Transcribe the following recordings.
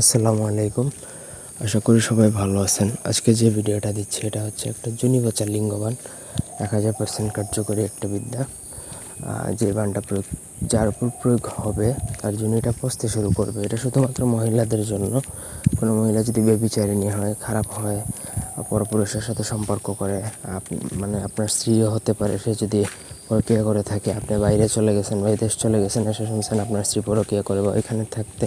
আসসালামু আলাইকুম। আশা করি সবাই ভালো আছেন। আজকে যে ভিডিওটা দিচ্ছি, এটা হচ্ছে একটা জুনিবাচা লিঙ্গবান, এক হাজার পার্সেন্ট কার্যকরী একটা বিদ্যা। যে বানটা প্রয়োগ, যার উপর প্রয়োগ হবে, তার জন্য এটা পচতে শুরু করবে। এটা শুধুমাত্র মহিলাদের জন্য। কোনো মহিলা যদি বেবিচারিণী হয়, খারাপ হয় পরপুরুষের সাথে সম্পর্ক করে মানে আপনার স্ত্রীও হতে পারে, সে যদি পরকিয়া করে থাকে, আপনি বাইরে চলে গেছেন বা দেশ চলে গেছেন, এসে শুনছেন আপনার স্ত্রী পরকিয়া করে বা এখানে থাকতে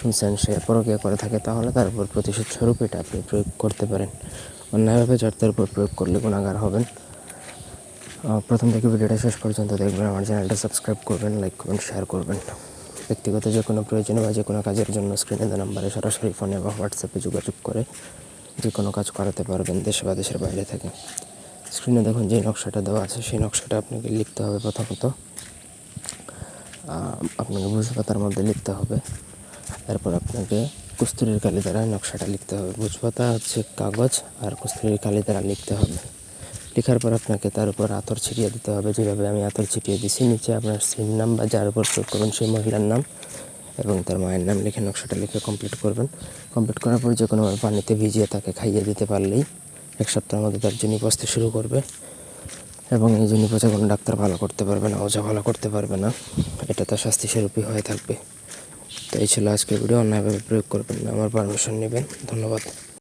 শুনছেন, সে পরকিয়া করে থাকে, তাহলে তার উপর প্রতিশোধ স্বরূপ এটা আপনি প্রয়োগ করতে পারেন। অন্যায়ভাবে যার উপর প্রয়োগ করলে গুণাগার হবেন। প্রথম থেকে ভিডিওটা শেষ পর্যন্ত দেখবেন, আমার চ্যানেলটা সাবস্ক্রাইব করবেন, লাইক করবেন, শেয়ার করবেন। ব্যক্তিগত যে কোনো প্রয়োজনে বা যে কোনো কাজের জন্য স্ক্রিনে দেওয়া নাম্বারে সরাসরি ফোনে বা হোয়াটসঅ্যাপে যোগাযোগ করে যে কোনো কাজ করাতে পারবেন, দেশে বা দেশের বাইরে থেকে। স্ক্রিনে দেখুন যে নকশাটা দেওয়া আছে, সেই নকশাটা আপনাকে লিখতে হবে প্রথমত। আপনাকে ভুজপাতার মধ্যে লিখতে হবে। তারপর আপনাকে কস্তুরীর কালি দ্বারা নকশাটা লিখতে হবে। ভুজপাতা হচ্ছে কাগজ আর কস্তুরীর কালি দ্বারা লিখতে হবে। লেখার পর আপনাকে তার উপর আতর ছিটিয়ে দিতে হবে। যেভাবে আমি আতর ছিটিয়ে দিছি, নিচে আপনার স্ত্রীর নাম বা যার উপর প্রয়োগ করবেন সেই মহিলার নাম এবং তার মায়ের নাম লিখে নকশাটা লিখে কমপ্লিট করবেন। কমপ্লিট করার পর যে কোনো পানিতে ভিজিয়ে তাকে খাইয়ে দিতে পারলেই এক সপ্তাহের মধ্যে তার জন্য বসতে শুরু করবে এবং এই জন্য পচা কোনো ডাক্তার ভালো করতে পারবে না, ওঝা ভালো করতে পারবে না। এটা তার শাস্তি স্বরূপই হয়ে থাকবে। তো এই ছিল আজকের ভিডিও। অন্যায়ভাবে প্রয়োগ করবেন না। আমার পারমিশন নেবেন। ধন্যবাদ।